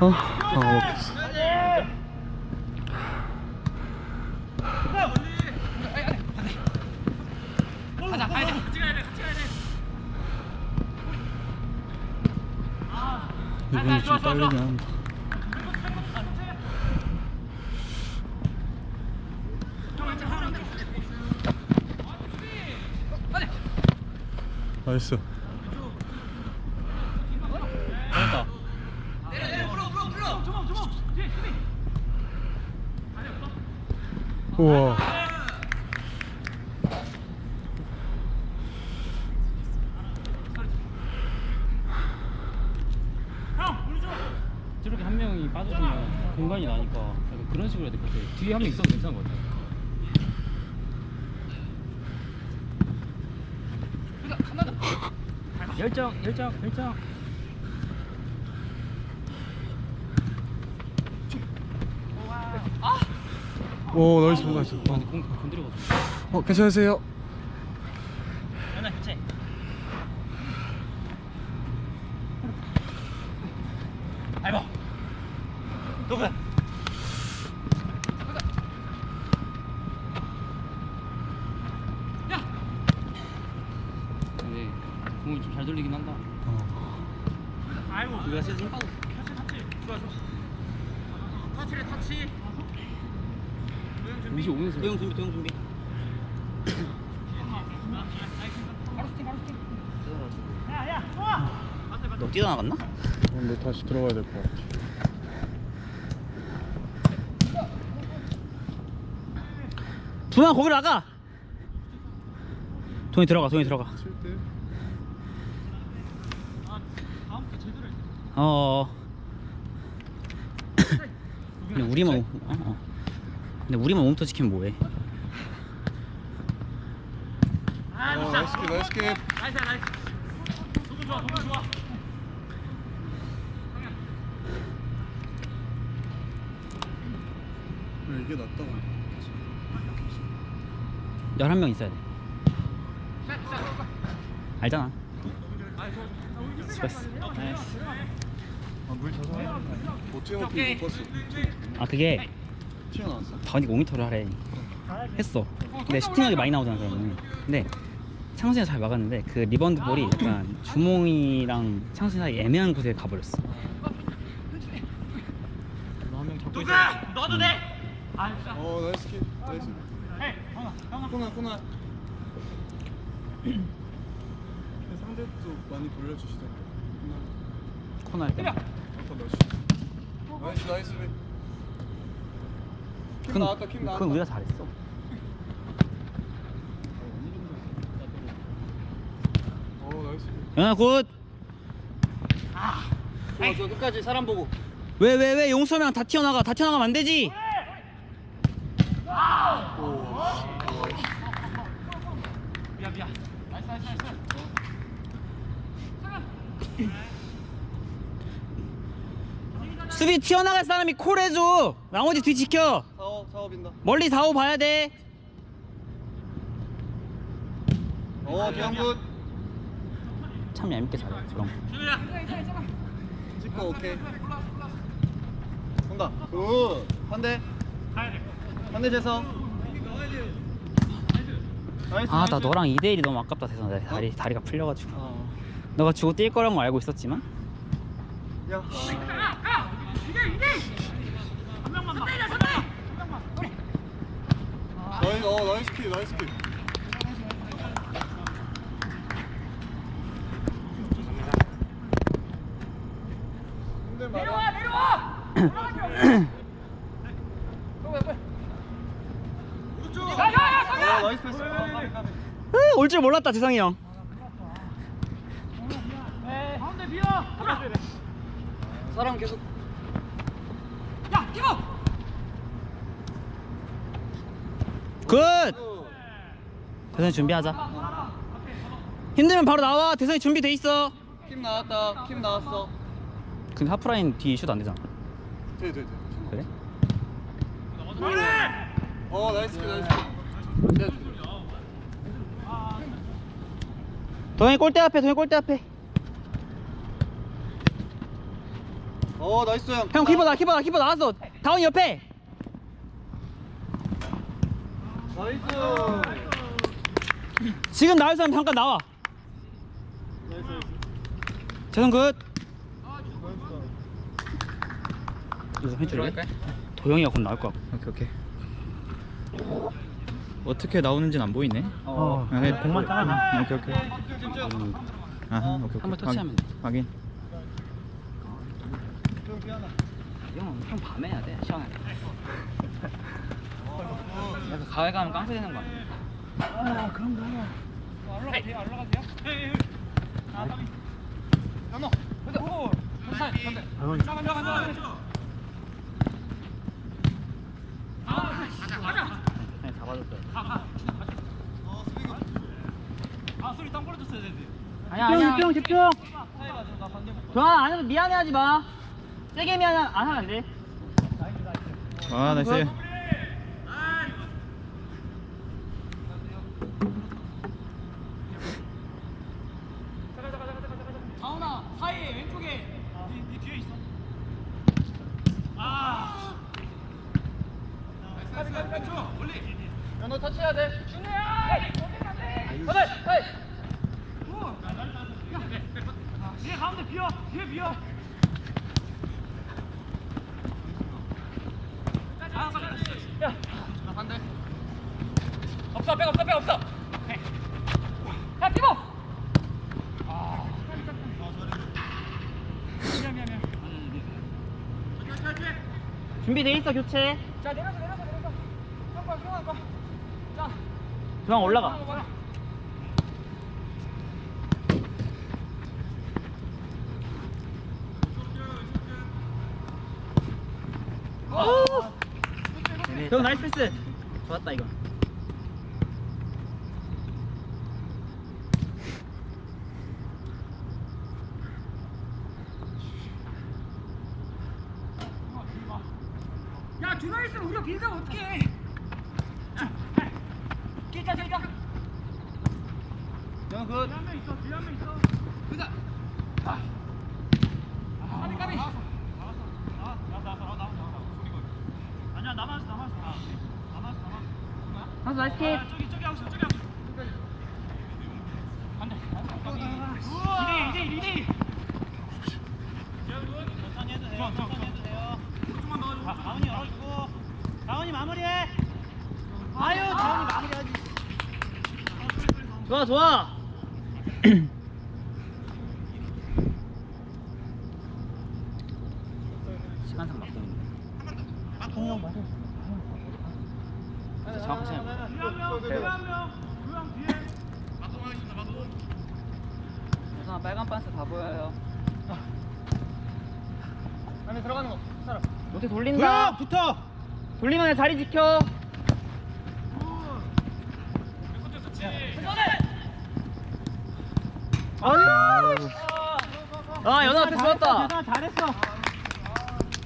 어, 어, 먹겠어. 나이스. 잘했다 우와. 저렇게 한 명이 빠져주면 공간이 나니까 약간 그런 식으로 해야 될 것 같아 뒤에 한 명 있어도 괜찮은 것 같아 열정 열정 열정 오, 나이스, 나이스. 아, 근데 공 건드려가지고. 어, 괜찮으세요? 하나 교체. 아이고 누구 근데 공이 좀 잘 돌리긴 한다. 어. 아이고. 우리가 세서 힘 좋아 터치래 터치 준비 오면서 도영 준비 도영 준비 너 뛰어나갔나? 근데 다시 들어가야 될 것 같아. 두명 거기로 나가 동이 들어가 동이 들어가 7대? 어. 근데 우리만 어, 어. 근데 우리만 몸터 지키면 뭐해? 어, 나이스 킥, 나이스 킥. 나이스 나이스. 도구 좋아 도구 좋아. 네, 이게 낫다. 11명 있어야 돼. 알잖아. 수고했어. 나이스. 아, 물 자서 어찌어떻게 못 봤어. 아 그게 튀어나왔어? 다원이가 5m를 하래. 했어. 근데 슈팅하기 많이 나오잖아 그러면. 근데 창순이가 잘 막았는데 그 리바운드 볼이 약간 주몽이랑 창순이 사이 애매한 곳에 가버렸어. 잡고 있어. 넣어도 돼. 어, 나이스 킥. 나이스. 코나, 코나. 상대도 많이 돌려주시던데. 아까 나이스. 나이스, 나이스. 킥 그건, 나왔다. 그건 우리가 잘했어. 어. 연아 굿. 좋아, 좋아, 끝까지 사람 보고. 왜 왜 왜 용서면 다 튀어나가 다 튀어나가면 안 되지. 오. 미안 미안. 나이스 나이스 나이스. 수비 튀어나갈 사람이 콜 해줘. 나머지 뒤 지켜. 사업, 사업인다. 멀리 4호 봐야 돼. 어, 대형 굿. 참 얄밉게 잘해 거. 찍고 오케이. 온다. 굿. 한 대. 한 대 재성. 나이스. 아 나 나이스. 너랑 2대 1이 너무 아깝다 세상 내 다리 다리가 풀려 가지고. 어. 너가 주고 뛸 거란 거 알고 있었지만 야. 나이스, 어, 나이스 킥, 나이스 킥. 내려와, 내려와. 어, 나이스 패스. 올 줄 몰랐다 재상이 형. 가운데 비어. 사람 계속. 야 뛰어. 굿. 대선이 준비하자. 힘들면 바로 나와. 대선이 준비돼 있어. 킴 나왔다. 킴 나왔어. 근데 하프라인 뒤 슛 안 되잖아. 돼, 돼, 돼. 그래? 어, 나이스 킥, 나이스 킥. 돼, 돼. 동현이 골대 앞에. 동현이 골대 앞에. 어 나이스 형. 형 키퍼 나 키퍼 나 키퍼 나왔어 다운이 옆에 나이스. 지금 나올 사람 잠깐 나와. 재성 굿 이거 해줄래? 도영이가 곧 나올 거야. 오케이 오케이. 어떻게 나오는지는 안 보이네. 어, 아, 그래. 공만 따라놔 오케이 오케이. 아하 오케이 오케이. 한번 터치하면 돼. 확인. 형, 형 밤에 해야 돼. 시원하게 그래서 가을 가면 깡패 되는 거 아니야? 아 올라가도 돼요 올라가도 돼요? 헤이 아 까비 연호 오 사이 반대 잠깐 잠깐 잠깐 아 가자 그냥 잡아줬어요. 아 소리 땅 벌어졌어야 되는데 아니야 아니야. 집중 집중 좋아 안 해도 미안해하지 마. 세게 미안 안 하면 안돼. 아 나이스 다운아 사이에 왼쪽에 네, 네 뒤에 있어 아 야너 터치해야 돼 준우야 가자 가자 뒤에 가운데 비어 뒤에 비어 야, 나 반대. 없어, 백 없어, 백 없어. 야, 티모. 미안, 미안, 미안. 준비돼 있어 교체 자, 내려서, 내려서, 내려서. 형 봐, 형아 봐. 자, 그냥 올라가 봐라. 형 나이스 패스 좋았다 이거 야, 있으면 우리가 빌드면 어떡해. 길자, 길자. 형 굿. 뒤에 한명 있어, 뒤에 한명 있어. 그자. 까비, 까비. 아니야, 남았어, 남았어. 남았어, 남았어. 선수 나이스 킥 저기, 저기 하고 있어, 저기 하고 있어. 반대. 2대 2대 2대 천천히 해도 돼요. 천천히 해도 돼요. 조금만 넣어줘. 다운이 열어주고. 다운이 마무리해. 아유, 다운이 마무리하지. 좋아 좋아 시간상 맞고 있는데 통영 맞아 정확하지 않아 뒤에 한 명, 뒤에 한 명. 두명 뒤에. 우선 빨간 반스 다 보여요 안에 들어가는 거. 사람. 로테 돌린다 붙어. 돌리면 자리 지켜 아유 아 연아 패스 좋았다 잘했어.